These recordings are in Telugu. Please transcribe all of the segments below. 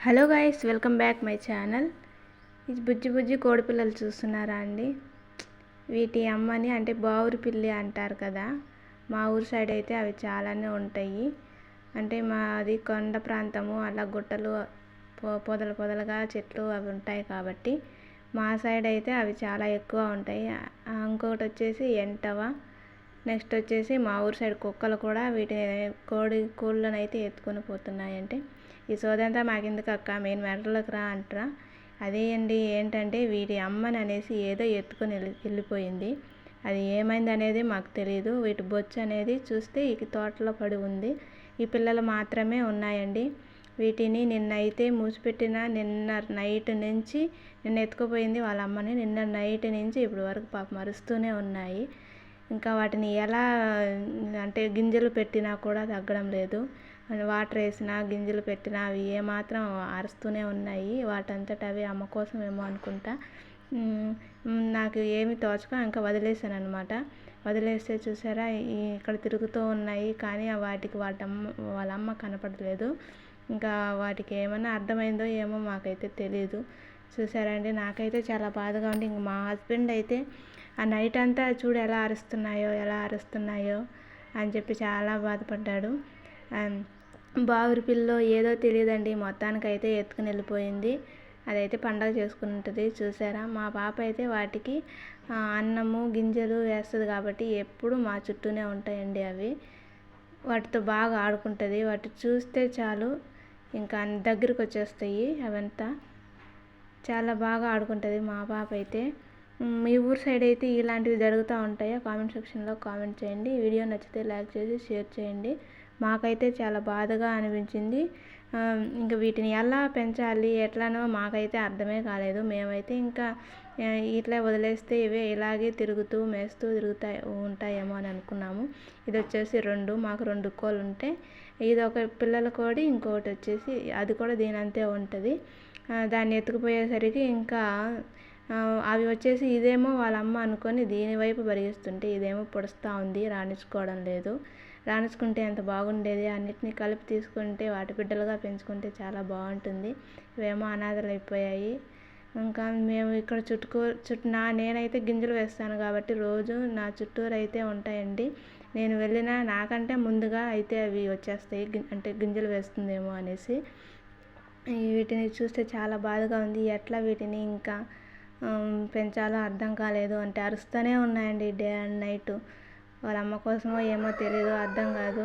Hello guys welcome back my channel ఇది బుజ్జి బుజ్జి కోడిపిల్లలు చూస్తున్నారా అండి? వీటి అమ్మని అంటే బావురు పిల్లి అంటారు కదా. మా ఊరు సైడ్ అయితే అవి చాలానే ఉంటాయి. అంటే మాది కొండ ప్రాంతము అలా గుట్టలు పొ- పొదలు పొదలుగా చెట్లు అవి ఉంటాయి కాబట్టి మా సైడ్ అయితే అవి చాలా ఎక్కువ ఉంటాయి. ఇంకొకటి వచ్చేసి ఎంటవ నెక్స్ట్ వచ్చేసి మా ఊరు సైడ్ కుక్కలు కూడా వీటి కోడి కోళ్ళను అయితే ఎత్తుకొని పోతున్నాయి అంటే ఈ సోదంతా మాకెందుకు అక్క? మెయిన్ మ్యాటర్లోకి రా అంటారా. అదే అండి ఏంటంటే వీటి అమ్మని అనేసి ఏదో ఎత్తుకొని వెళ్ళి వెళ్ళిపోయింది. అది ఏమైంది అనేది మాకు తెలియదు వీటి బొచ్చు అనేది చూస్తే ఈ తోటలో పడి ఉంది. ఈ పిల్లలు మాత్రమే ఉన్నాయండి. వీటిని నిన్న అయితే మూసిపెట్టిన నిన్న నైట్ నుంచి నిన్న ఎత్తుకుపోయింది వాళ్ళ అమ్మని. నిన్న నైట్ నుంచి ఇప్పుడు వరకు పాప మరుస్తూనే ఉన్నాయి. ఇంకా వాటిని ఎలా అంటే గింజలు పెట్టినా కూడా తగ్గడం లేదు. వాటర్ వేసినా గింజలు పెట్టినా అవి ఏమాత్రం అరుస్తూనే ఉన్నాయి. వాటంతట అవి అమ్మ కోసం ఏమో అనుకుంటా నాకు ఏమి తోచక ఇంకా వదిలేసాను అనమాట వదిలేస్తే చూసారా ఇక్కడ తిరుగుతూ ఉన్నాయి కానీ వాటికి వాటమ్మ వాళ్ళ అమ్మ కనపడలేదు. ఇంకా వాటికి ఏమైనా అర్థమైందో ఏమో మాకైతే తెలియదు చూసారండి నాకైతే చాలా బాధగా ఉంది. ఇంక మా హస్బెండ్ అయితే ఆ నైట్ అంతా చూడు ఎలా అరుస్తున్నాయో ఎలా అరుస్తున్నాయో అని చెప్పి చాలా బాధపడ్డాడు. అండ్ బావురి పిల్లో ఏదో తెలియదండి. మొత్తానికైతే ఎత్తుకుని వెళ్ళిపోయింది. అదైతే పండగ చేసుకుంటుంది చూసారా? మా పాప అయితే వాటికి అన్నము గింజలు వేస్తుంది కాబట్టి ఎప్పుడు మా చుట్టూనే ఉంటాయండి అవి. వాటితో బాగా ఆడుకుంటుంది. వాటి చూస్తే చాలు ఇంకా దగ్గరికి వచ్చేస్తాయి అవంతా. చాలా బాగా ఆడుకుంటుంది మా పాప అయితే. మీ ఊరు సైడ్ అయితే ఇలాంటివి జరుగుతూ ఉంటాయా? కామెంట్ సెక్షన్లో కామెంట్ చేయండి. వీడియో నచ్చితే లైక్ చేసి షేర్ చేయండి. మాకైతే చాలా బాధగా అనిపించింది. ఇంకా వీటిని ఎలా పెంచాలి ఎట్లానో మాకైతే అర్థమే కాలేదు. మేమైతే ఇంకా ఇట్లా వదిలేస్తే ఇవే ఇలాగే తిరుగుతూ మేస్తూ తిరుగుతాయి ఉంటాయేమో అని అనుకున్నాము. ఇది వచ్చేసి రెండు మాకు రెండు కోళ్ళు ఉంటాయి ఇది ఒక పిల్లల కోడి ఇంకొకటి వచ్చేసి అది కూడా దీని అంతే ఉంటుంది దాన్ని ఎత్తుకుపోయేసరికి ఇంకా అవి వచ్చేసి ఇదేమో వాళ్ళ అమ్మ అనుకొని దీని వైపు ఇదేమో పొడుస్తూ ఉంది రాణించుకోవడం లేదు. రాణించుకుంటే ఎంత బాగుండేది అన్నిటిని కలిపి తీసుకుంటే వాటి బిడ్డలుగా పెంచుకుంటే చాలా బాగుంటుంది. ఇవేమో అనాథలు అయిపోయాయి. ఇంకా మేము ఇక్కడ చుట్టుకో చుట్టూ నా నేనైతే గింజలు వేస్తాను కాబట్టి రోజు నా చుట్టూరు అయితే ఉంటాయండి. నేను వెళ్ళినా నాకంటే ముందుగా అయితే అవి వచ్చేస్తాయి. అంటే గింజలు వేస్తుందేమో అనేసి. వీటిని చూస్తే చాలా బాధగా ఉంది. ఎట్లా వీటిని ఇంకా పెంచాలో అర్థం కాలేదు. అంటే అరుస్తూనే ఉన్నాయండి డే అండ్ నైట్. వాళ్ళ అమ్మ కోసమో ఏమో తెలియదు అర్థం కాదు.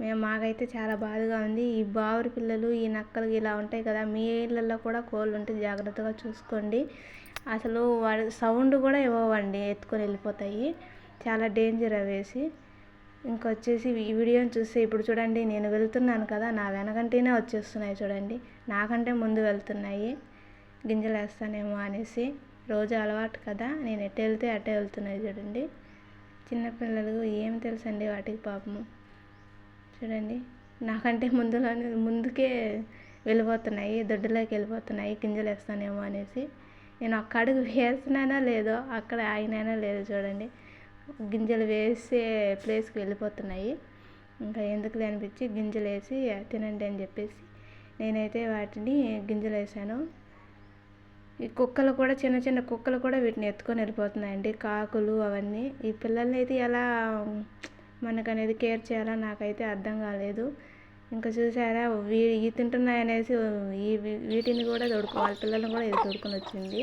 మేము మాకైతే చాలా బాధగా ఉంది. ఈ బావురి పిల్లలు ఈ నక్కలు ఇలా ఉంటాయి కదా మీ ఇళ్ళల్లో కూడా కోళ్ళు ఉంటే జాగ్రత్తగా చూసుకోండి. అసలు వాడి సౌండ్ కూడా ఇవ్వవండి ఎత్తుకొని వెళ్ళిపోతాయి. చాలా డేంజర్ అవేసి. ఇంకొచ్చేసి ఈ వీడియోని చూస్తే ఇప్పుడు చూడండి నేను వెళ్తున్నాను కదా నా వెనకంటేనే వచ్చేస్తున్నాయి చూడండి. నాకంటే ముందు వెళ్తున్నాయి. గింజలు వేస్తానేమో అనేసి రోజు అలవాటు కదా నేను ఎటు వెళ్తే అటే వెళ్తున్నాయి చూడండి. చిన్నపిల్లలు ఏం తెలుసండి వాటికి పాపము? చూడండి. నాకంటే ముందులోనే ముందుకే వెళ్ళిపోతున్నాయి దొడ్డులోకి వెళ్ళిపోతున్నాయి గింజలు వేస్తానేమో అనేసి. నేను ఒక్క అడుగు వేస్తున్నానో లేదో అక్కడ ఆగినానో లేదో చూడండి. గింజలు వేసే ప్లేస్కి వెళ్ళిపోతున్నాయి. ఇంకా ఎందుకులే అనిపించి గింజలు వేసి తినండి అని చెప్పేసి నేనైతే వాటిని గింజలు వేసాను. ఈ కుక్కలు కూడా చిన్న చిన్న కుక్కలు కూడా వీటిని ఎత్తుకొని వెళ్ళిపోతున్నాయండి. కాకులు అవన్నీ. ఈ పిల్లల్ని అయితే ఎలా మనకు అనేది కేర్ చేయాలో నాకైతే అర్థం కాలేదు. ఇంకా చూసారా వీ ఇవి తింటున్నాయి అనేసి ఈ వీటిని కూడా తోడుకో వాళ్ళ పిల్లల్ని కూడా ఇది తోడుకొని వచ్చింది.